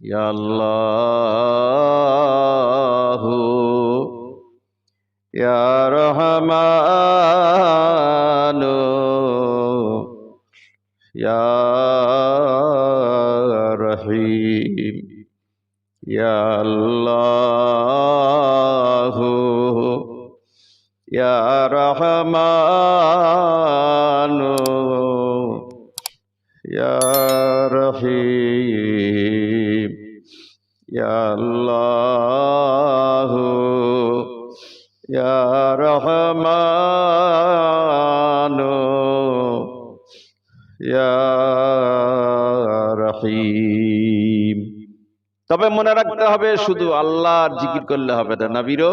ইয়া আল্লাহ ইয়া রহমান ইয়া রহিম ইয়া আল্লাহ ইয়া রহমান আল্লাহ ইয়া রহমান ইয়া রহিম তবে মনে রাখতে হবে, শুধু আল্লাহর জিকির করলে হবে না নবীরও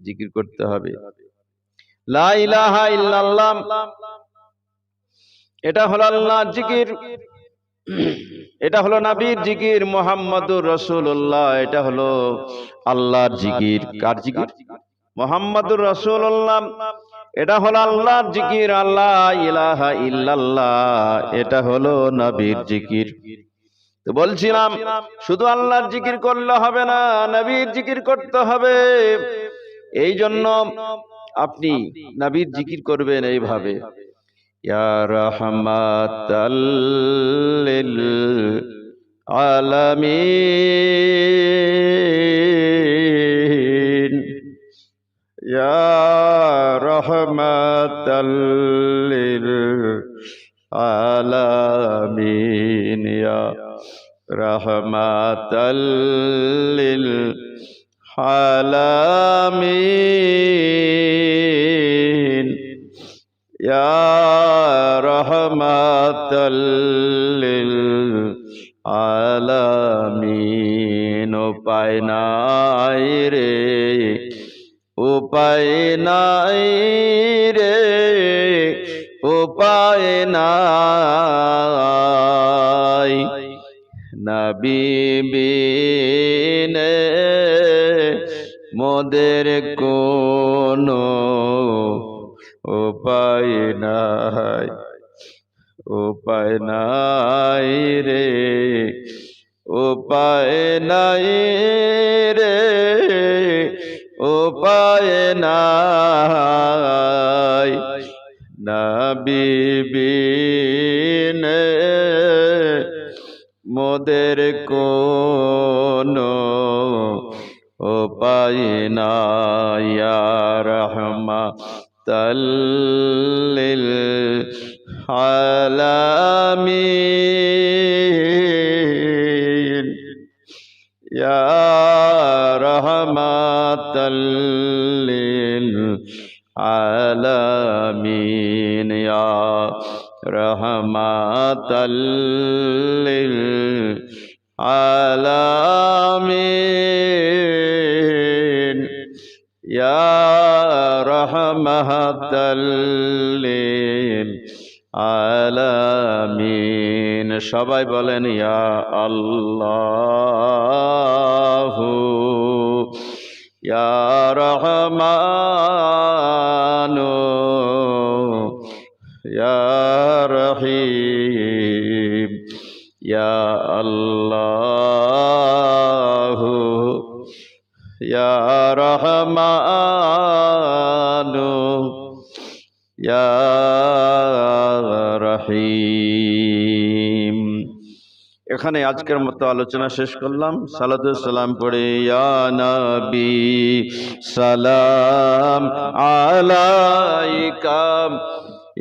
জিকির করতে হবে। লা ইলাহা ইল্লাল্লাহ। এটা হলো আল্লাহ জিকির। এটা হলো নাবির জিকির মোহাম্মদুর রসুল্লাহ এটা হলো আল্লাহর জিকির। কার জিকির? মোহাম্মদুর রসুল্লাহ এটা হলো আল্লাহর জিকির, আল্লাহ ইলাহা ইল্লাল্লাহ, এটা হলো নবীর জিকির। তো বলছিলাম, শুধু আল্লাহর জিকির করলে হবে না, নবীর জিকির করতে হবে। এই জন্য আপনি নবীর জিকির করবেন এইভাবে। ইয়া রহমাতাল লিল আলামিন ইয়া রহমাতাল লিল আলামিন কোনো উপায় নাই উপায় নাই রে উপায় নাই রে উপায় নাই। বিনে মোদের কোনো উপায় নাই ইয়া রহমা তাল্লিল আলামিন ইয়া রহমাতাল লিল আলামিন ইয়া রহমাতাল লিল আলামিন রহমাতাল লিল আলামিন। সবাই বলেন ইয়া আল্লাহ ইয়া রহমান। রহিম এখানে আজকের মতো আলোচনা শেষ করলাম। সালাম পড়ে নবী, সালাম আলাইকা,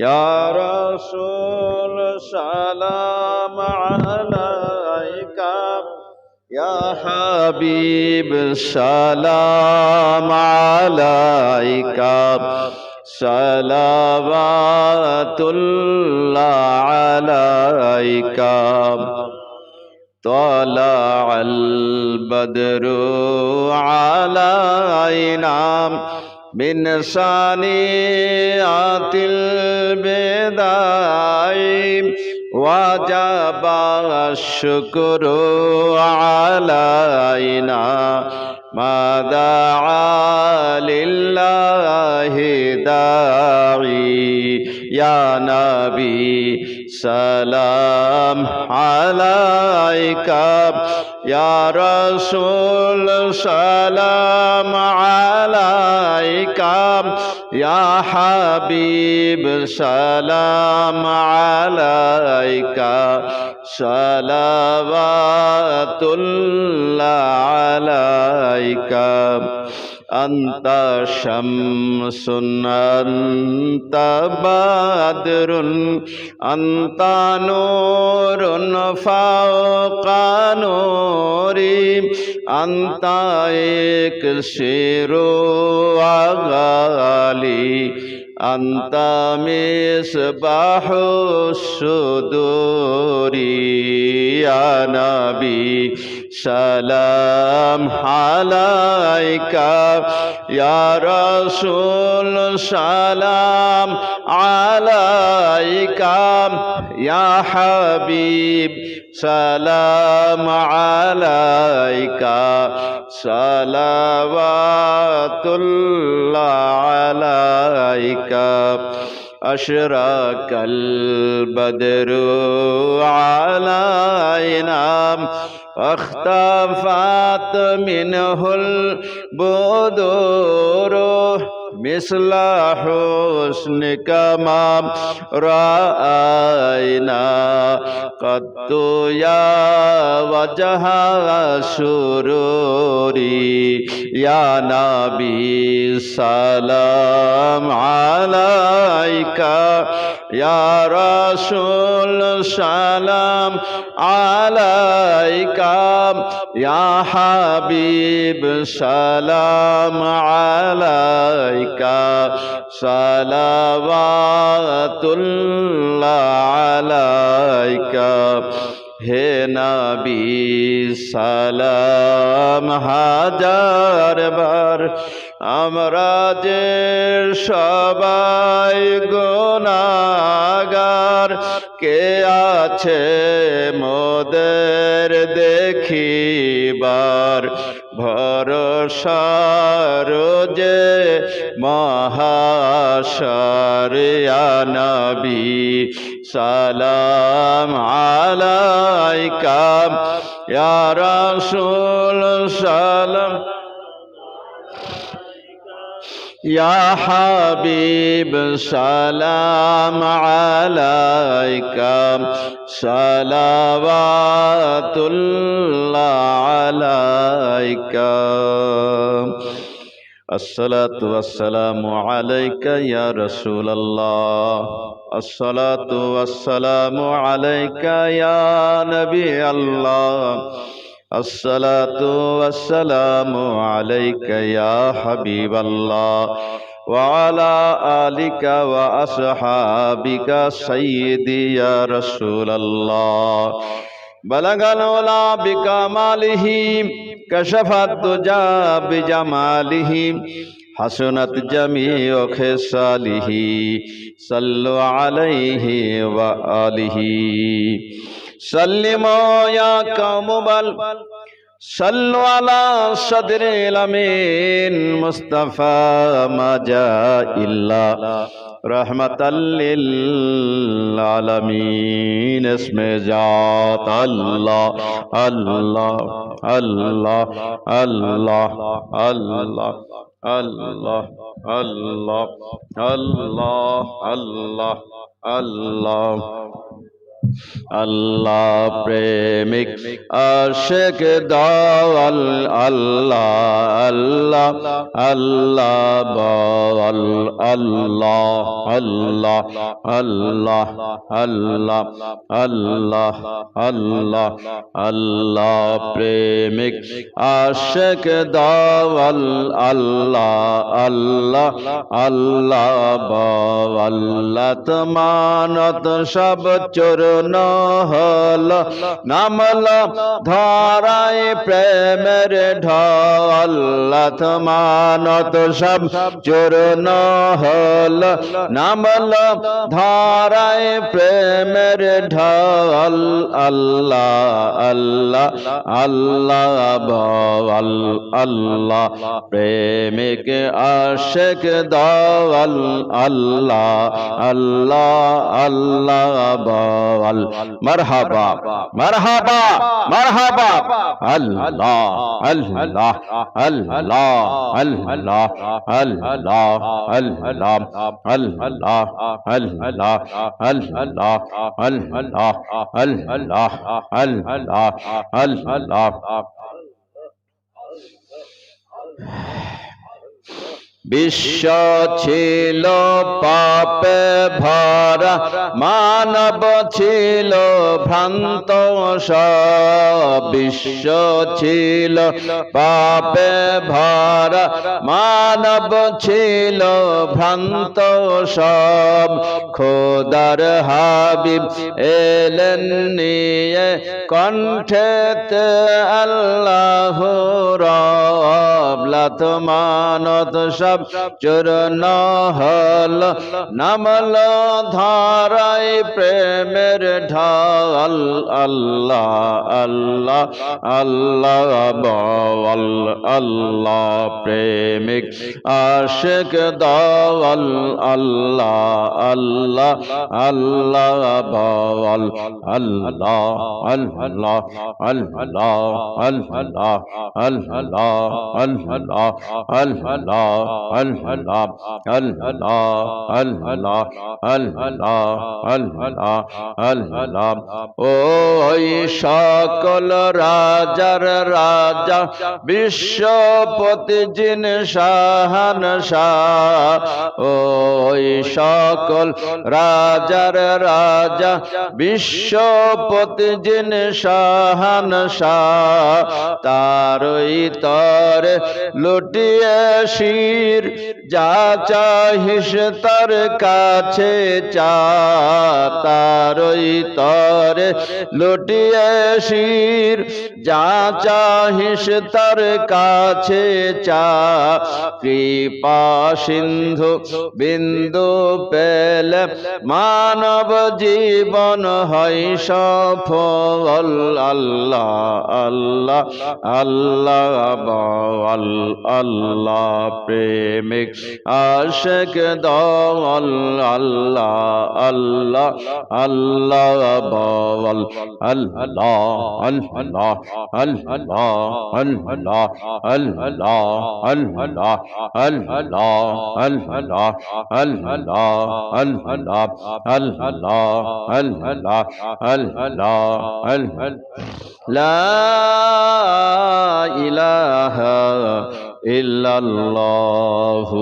ইয়া রাসূল, সালাম আলাইকা, ইয়া হাবিব, সালাম আলাইকা। সালাওয়াতুল্লাহ আলাইকা طلع البدر علينا من ثانيات البداء وجب الشكر علينا ما دعا لله داعي. يا نبي سلام عليك. يا رسول سلام عليك. يا حبيب سلام عليك. সালাওয়াতুল্লাহ আলাইকা أنت شمس أنت بدر أنت نور فوق نوري أنت إكسر وغالي أنت مصباح الصدور يا نبي سلام عليك يا رسول سلام عليك يا حبيب سلام عليك. صلوات الله عليك. أشرق البدر علينا. واختفت منه البدور مثل حسنك ما رأينا قد يا وجه سروري يا نبي سلام عليك يا رسول سلام عليك يا حبيب سلام عليك صلوات الله عليك হে নবী সালাম হাজার বার আমরা যে সবাই গোনাগার কে আছে মোদের দেখিবার ভরসার সরজ মহাশরবি সালাম আলাইকা ইয়ারা সোল সালাম يا حبيب سلام عليك. صلوات الله عليك. الصلاة والسلام عليك يا رسول الله. الصلاة والسلام عليك يا نبي الله. الصلاة والسلام عليك يا حبيب الله وعلى آلك وأصحابك سيدي يا رسول الله بلغ العلا بكماله كشف الدجى بجماله حسنت جميع خصاله صلوا عليه وآله سلموا يا قوم صلوا على صدر الأمين مصطفى ما جاء إلا رحمة للعالمين اسم ذات الله الله الله الله الله الله الله الله الله الله আল্লাহ প্রেমিক আশেক দাওয়াল আল্লাহ আল্লাহ আল্লাহ বল আল্লাহ আল্লাহ আল্লাহ আল্লাহ আল্লাহ আল্লাহ আল্লাহ প্রেমিক আশেক দাওয়াল আল্লাহ আল্লাহ আল্লাহ বল তমানত সব চোর হল নামল ধরায় প্রেমের ঢল মানত সব চূর্ণ হল নামল ধরায় প্রেমের ঢল, আল্লাহ আল্লাহ আল্লাহ বল আল্লাহ, প্রেমিক আশেক দল, আল্লাহ আল্লাহ আল্লাহ বল মারহাবা মারহাবা মারহাবা আল্লাহ আল্লাহ আল্লাহ আল্লাহ আল্লাহ আল্লাহ আল্লাহ আল্লাহ আল্লাহ আল্লাহ আল্লাহ আল্লাহ আল্লাহ বিশ্ব ছিল পাপে ভরা, মানব ছিল ভ্রান্ত বিশ্ব ছিল পাপে ভরা, মানব ছিল ভ্রান্ত সব। খোদার হাবিব এলেন নিয়ে কণ্ঠেতে আল্লাহ রব, লাত মানত সব চূর্ণ হল নামল ধারাই প্রেমের ঢাল আল্লাহ আল্লাহ আল্লাহ বল আল্লাহ প্রেমিক আশেক দল আল্লাহ আল্লাহ আল্লাহ বল আল্লাহ আল্লাহ আল্লাহ আল্লাহ আল্লাহ আল্লাহ আল্লাহ আল্লাহ আল্লাহ আল্লাহ আল্লাহ আল্লাহ আল্লাহ ওই সকল রাজার রাজা বিশ্বপতি জিন শাহান শাহ ওই সকল রাজার রাজা, বিশ্বপতি জিন শাহান শাহ তারই তর লুটিয়ে শির। যা চাহিস তার কাছে চা। তারই তরে লুটিয়ে শির। যা চাহিস তার কাছে চা। কৃপা সিন্ধু বিন্দু পেলে মানব জীবন হয় সফল। আল্লাহ আল্লাহ আল্লাহ, বল, আল্লাহ, প্রেমিক, আশেক, দল, আল্লাহ আল্লাহ আল্লাহ, বল, আল্লাহ আল্লাহ। আল্লাহ আল্লাহ আল্লাহ আল্লাহ আল্লাহ আল্লাহ আল্লাহ আল্লাহ আল্লাহ আল্লাহ আল্লাহ আল্লাহ লা ইলাহা ইল্লাল্লাহু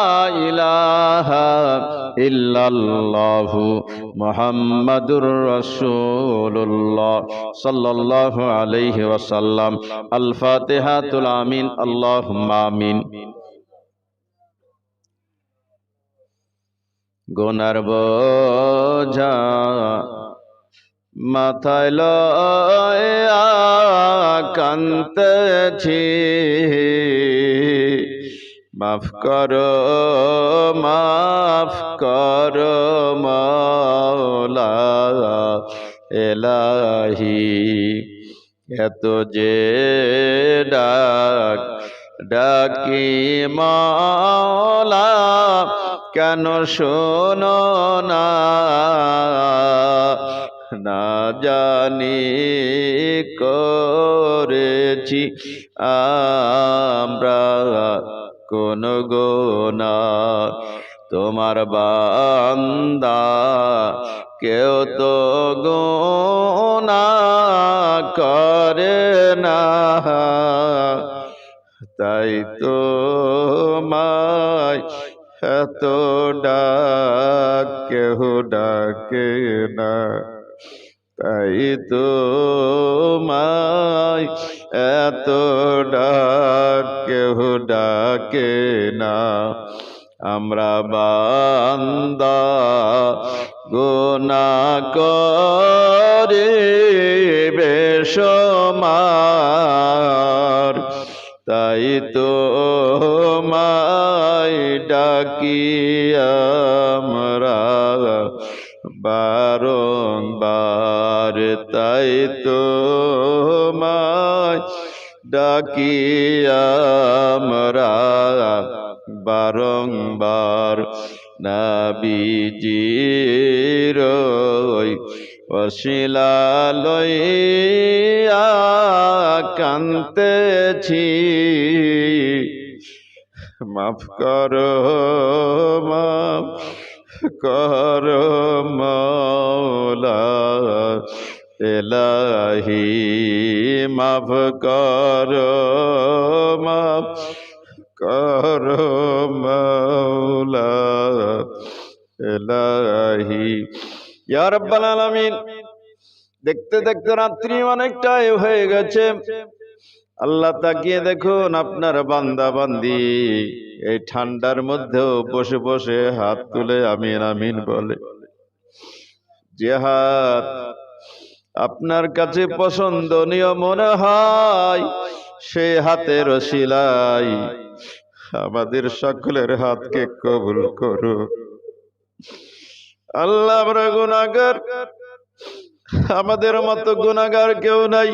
ইল্লাল্লাহু মুহাম্মাদুর রাসূলুল্লাহ সাল্লাল্লাহু আলাইহি ওয়াসাল্লাম। আল ফাতিহাতুল আমিন, আল্লাহুম্মা আমিন। গোনার বোঝা মাথায় লয়া কান্তেছি মাফ করো মাফ করো এলাহি। এত যে ডাক, ডাকি মাওলা কেন শোনো না? না জানি করেছি আমরা কোন গোনা তোমার বান্দা, কেউ তো গোনা করে না। তাই তো মাই এত ডাক, কেহ ডাকে না। তাই তো মাই এত ডাক, কেহ ডাকে না। আমরা বান্দা গোনা করে বেশমার। তাই তো মাই ডাকি ডাকি আমরা বারংবার নাবিজির অশিলা লইয়া কান্তেছি মাফ করো মাফ করো মৌলা। এলাহি মাফ করো মাফ করো এলাহি ইয়া রাব্বাল আলামিন, দেখতে দেখতে রাত্রি অনেকটাই হয়ে গেছে। আল্লাহ তাকিয়ে দেখুন আপনার বান্দা বান্দি, এই ঠান্ডার মধ্যেও বসে বসে হাত তুলে আমিন আমিন বলে। যে হাত আপনার কাছে পছন্দনীয় মনে হয়, সে হাতের শিলাই আমাদের সকলের হাতকে কবুল করো। আল্লাহ, আমরা গুনাগার আমাদের মতো গুনাগার কেউ নাই।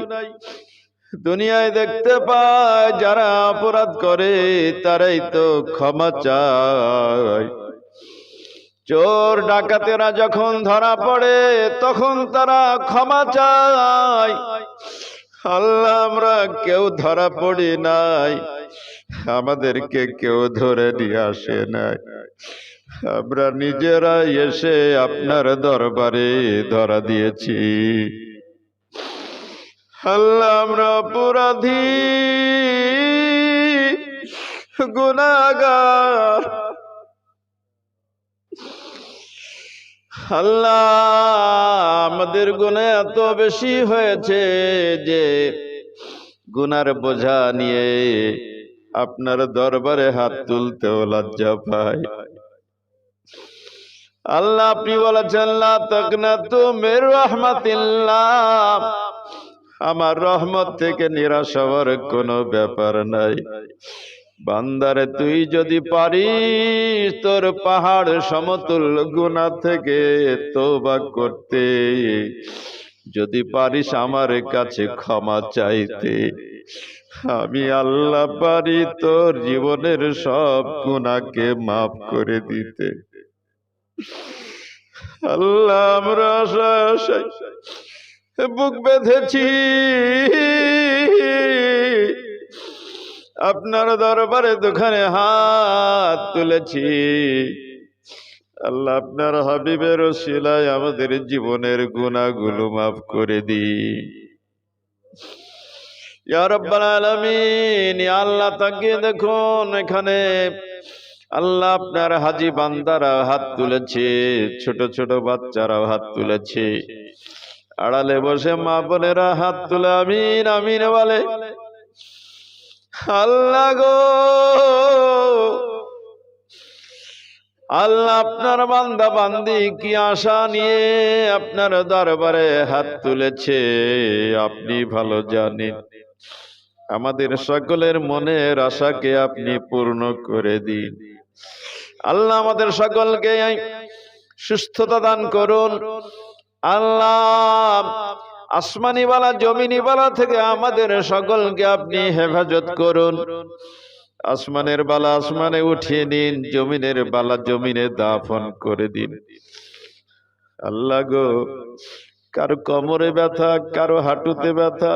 দুনিয়ায় দেখতে পায়, যারা অপরাধ করে, তারাই তো ক্ষমা চায়। চোর ডাকাতেরা যখন ধরা পড়ে, তখন তারা ক্ষমা চায়। আল্লাহ, আমরা কেউ ধরা পড়ি নাই। আমাদেরকে কেউ ধরে নিয়ে আসে নাই। আমরা নিজেরা এসে আপনার দরবারে ধরা দিয়েছি। আল্লাহ, আমরা অপরাধী গুনাগার আল্লাহ আমাদের গুণে এত বেশি হয়েছে যে গুনার বোঝা নিয়ে আপনার দরবারে হাত তুলতেও লজ্জা পাই আল্লাহ আপনি বলেছেন, লা তাকনাতু মির রাহমাতিল্লাহ। আমার রহমত থেকে নিরাশ হওয়ার কোনো ব্যাপার নাই। বান্দারে, তুই যদি পারিস তোর পাহাড় সমতুল গুণা থেকে তোবা করতে। যদি পারিস আমার কাছে ক্ষমা চাইতে। আমি আল্লাহ পারি তোর জীবনের সব গুণাকে মাফ করে দিতে। আল্লাহ, আমরা বুক বেঁধেছি। আপনার দরবারে দোকানে হাত তুলেছি। আল্লাহ আপনার হাবিবের শিলায় আমাদের জীবনের গুণাগুলো মাফ করে দি। আল্লাহ, তাকিয়ে দেখুন এখানে আল্লাহ আপনার হাজি বান্দারা হাত তুলেছে, ছোট ছোট বাচ্চারাও হাত তুলেছে। আড়ালে বসে মা বোনেরা হাত তুলে আমিন আমিন বলে। আল্লাহ গো। আল্লাহ আপনার বান্দা বান্দি কি আশা নিয়ে আপনার দরবারে হাত তুলেছে, আপনি ভালো জানেন। আমাদের সকলের মনের আশাকে আপনি পূর্ণ করে দিন। আল্লাহ আমাদের সকলকে সুস্থতা দান করুন। আল্লাহ আসমানিওয়ালা, জমিনিওয়ালা থেকে আমাদের সকলকে আপনি হেফাজত করুন। আসমানের বালা আসমানে উঠিয়ে নিন, জমিনের বালা জমিনে দাফন করে দিন। আল্লাহ গো, কারও কোমরে ব্যথা, কারও হাঁটুতে ব্যথা,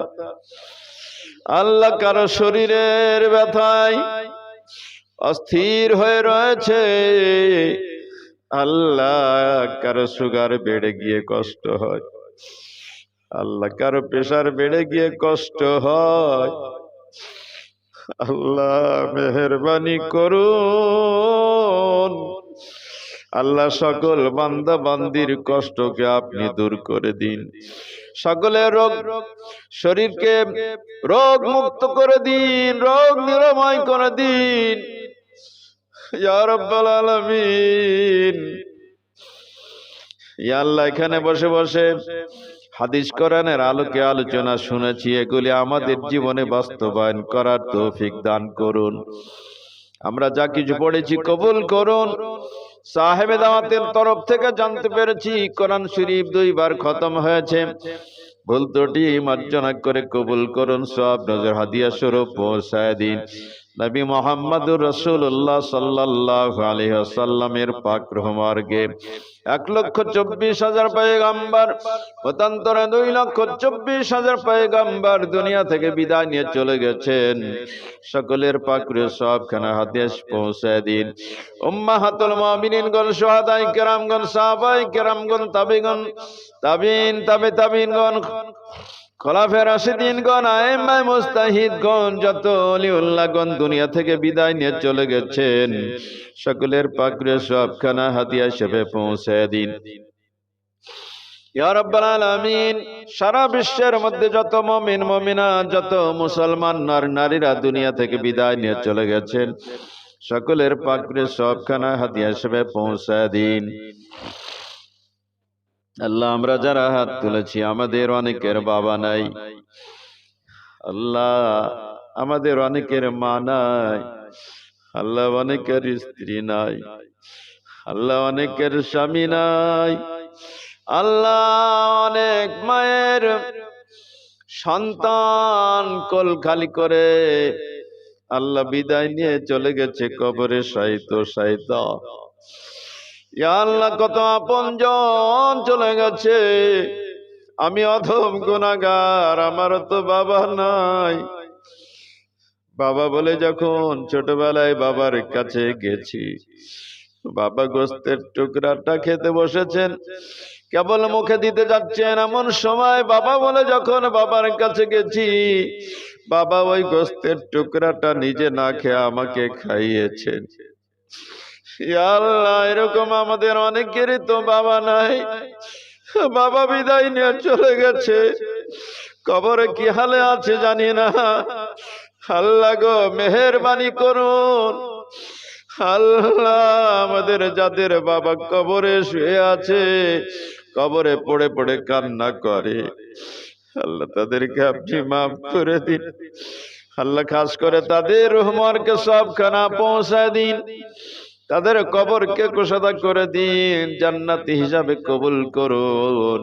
আল্লাহ কারও শরীরের ব্যথায় অস্থির হয়ে রয়েছে। আল্লাহ কারও সুগার বেড়ে গিয়ে কষ্ট হয়। আল্লাহ কারও প্রেশার বেড়ে গিয়ে কষ্ট হয়। আল্লাহ মেহরবানি করুন। আল্লাহ সকল বান্দা বান্দির কষ্টকে আপনি দূর করে দিন। সকলের রোগ শরীরকে রোগ মুক্ত করে দিন, রোগ নিরাময় করে দিন। আলামিন। আল্লাহ এখানে বসে বসে হাদিস কোরআনের আলোকে আলোচনা শুনেছি, এগুলি আমাদের জীবনে বাস্তবায়ন করার তৌফিক দান করুন। আমরা যা কিছু পড়েছি কবুল করুন। সাহেবে দাওয়াতের তরফ থেকে জানতে পেরেছি, কোরআন শরীফ দুইবার খতম হয়েছে। ভুল ত্রুটি মার্জনা করে কবুল করুন, সব নজর হাদিয়া স্বরূপ পৌঁছায় দিন। নবী মোহাম্মদুর রসুল্লাহ সাল্লাহ আলহাসাল্লামের পাক রহমার্গে এক লক্ষ চব্বিশ হাজার পায়গাম্বার মতান্তরে দুই লক্ষ চব্বিশ হাজার পায়গাম্বার দুনিয়া থেকে বিদায় নিয়ে চলে গেছেন। সকলের পাকরে সবখানে হাদিস পৌঁছায় দিন। উম্মা হাতুল মুমিনিনগণ সোহাদাই কেরামগণ সাহাবাই কেরামগণ, তাবিগণ, তাবিন, তাবে তাবিনগণ খলাফের রাশিদিনগণ আইমাই মুস্তাহিদগণ যত অলিউল্লাহগণ দুনিয়া থেকে বিদায় নিয়ে চলে গেছেন, সকলের পাকরে সবখানা হাতিয়া হিসেবে পৌঁছে দিন। সারা বিশ্বের মধ্যে যত মমিন, মমিনা, যত মুসলমান নর নারীরা দুনিয়া থেকে বিদায় নিয়ে চলে গেছেন, সকলের পাকরে সবখানা হাতিয়া হিসেবে পৌঁছে দিন। আল্লাহ, আমরা যারা হাত তুলেছি, আমাদের অনেকের বাবা নাই। আল্লাহ, আমাদের অনেকের মা নাই। আল্লাহ, অনেকের স্ত্রী নাই। আল্লাহ, অনেকের স্বামী নাই। আল্লাহ, অনেক মায়ের সন্তান কোল খালি করে আল্লাহ বিদায় নিয়ে চলে গেছে কবরে সাহিত্য সাহিত্য আল্লাহ, কত আপনজন চলে গেছে। আমি অধম গুনাগার আমার তো বাবা নাই। বাবা বলে, যখন ছোটবেলায় বাবার কাছে গেছি, বাবা গোস্তের টুকরাটা খেতে বসেছেন, কেবল মুখে দিতে যাচ্ছেন। এমন সময় বাবা বলে, যখন বাবার কাছে গেছি, বাবা ওই গোস্তের টুকরাটা নিজে না খেয়ে আমাকে খাইয়েছেন। ইয়া আল্লাহ, এরকম আমাদের অনেকেরই তো বাবা নাই। বাবা বিদায় নিয়ে চলে গেছে। কবরে কি হালে আছে জানি না। আল্লাহ গো, মেহরবানি করুন। আল্লাহ আমাদের যাদের বাবা কবরে শুয়ে আছে, কবরে পড়ে পড়ে কান্না করে। আল্লাহ তাদেরকে আপনি মাফ করে দিন। আল্লাহ খাস করে তাদের রহমানকে সবখানা পৌঁছায় দিন। তাদের কবরকে কুশাদা করে দিন, জান্নাতি হিসাবে কবুল করুন।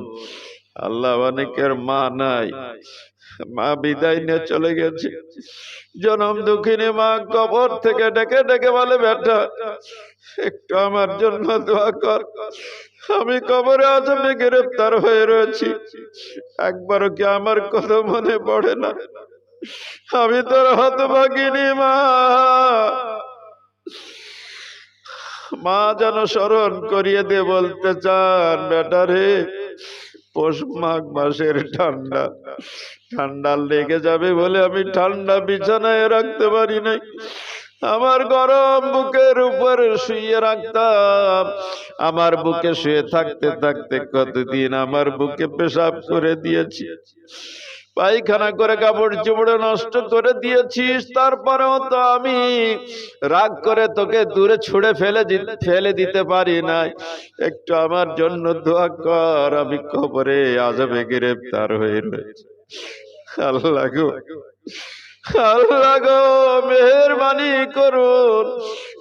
আল্লাহ অনেকের মা নাই, মা বিদায় নিয়ে চলে গেছে। জনম দুঃখিনী মা কবর থেকে ডেকে ডেকে বলে, বেটা, একটু আমার জন্য দোয়া কর। আমি কবরে আজমে গ্রেপ্তার হয়ে রয়েছি। একবারও কি আমার কথা মনে পড়ে না? আমি তোর হতভাগিনী মা। মা যেন স্মরণ করিয়ে দিয়ে বলতে চান, বেটা রে, পৌষ মাঘ মাসের ঠান্ডা। ঠান্ডা লেগে যাবে বলে আমি ঠান্ডা বিছানায় রাখতে পারি নাই। আমার গরম বুকের উপর শুয়ে রাখতাম। আমার বুকে শুয়ে থাকতে থাকতে কতদিন আমার বুকে পেশাব করে দিয়েছি। পায়খানা করে কাপড় চোপড়ে নষ্ট করে দিয়েছিস, তারপরেও তো আমি রাগ করে তোকে দূরে ছুড়ে ফেলে ফেলে দিতে পারি নাই। একটু আমার জন্য দোয়া কর, আমি কবরে আজবে গ্রেপ্তার হয়ে রয়েছে। আল্লাহ গো আল্লাহ গো, মেহরবানি করুন।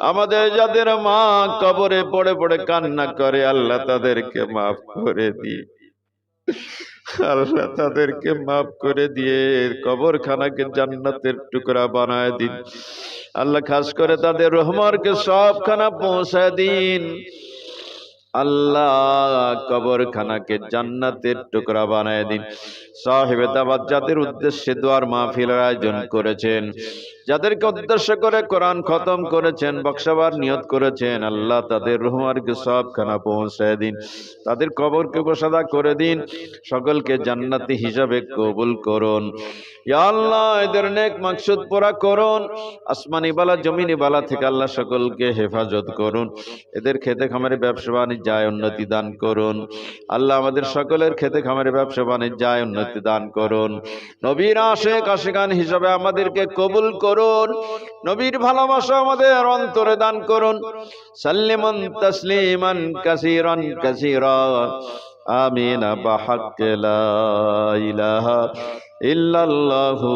আমাদের যাদের মা কবরে পড়ে পড়ে কান্না করে, আল্লাহ তাদেরকে মাফ করে দিই আল্লাহ তাদেরকে মাফ করে দিয়ে কবরখানাকে জান্নাতের টুকরা বানায় দিন। আল্লাহ খাস করে তাদের রহমানকে সবখানা পৌঁছায় দিন। আল্লাহ কবরখানাকে জান্নাতের টুকরা বানায় দিন। সাহেবে দাবাদ যাদের উদ্দেশ্যে দোয়ার মাহফিলের আয়োজন করেছেন। যাদেরকে উদ্দেশ্য করে কোরআন খতম করেছেন, বক্সাবার নিয়ত করেছেন, আল্লাহ তাদের রুহমার্গে সবখানা পৌঁছায় দিন। তাদের কবরকে গোসাদা করে দিন। সকলকে জান্নাতি হিসাবে কবুল করুন। আল্লাহ, এদের মাকসুদ পুরা করুন। আসমানি বালা, জমিনি বালা থেকে আল্লাহ সকলকে হেফাজত করুন। এদের খেতে খামারে ব্যবসা বাণিজ্যায় উন্নতি দান করুন। আল্লাহ আমাদের সকলের খেতে খামারে ব্যবসা বাণিজ্যায় উন্নতি দান করুন। নবীর আশেক, আশেকান হিসাবে আমাদেরকে কবুল করুন। নবীর ভালোবাসা আমাদের অন্তরে দান করুন। সাল্লিমান তাসলিমান কাসিরান কাসিরা। আমিন বাহাক্ক লা ইলাহা ইল্লাল্লাহু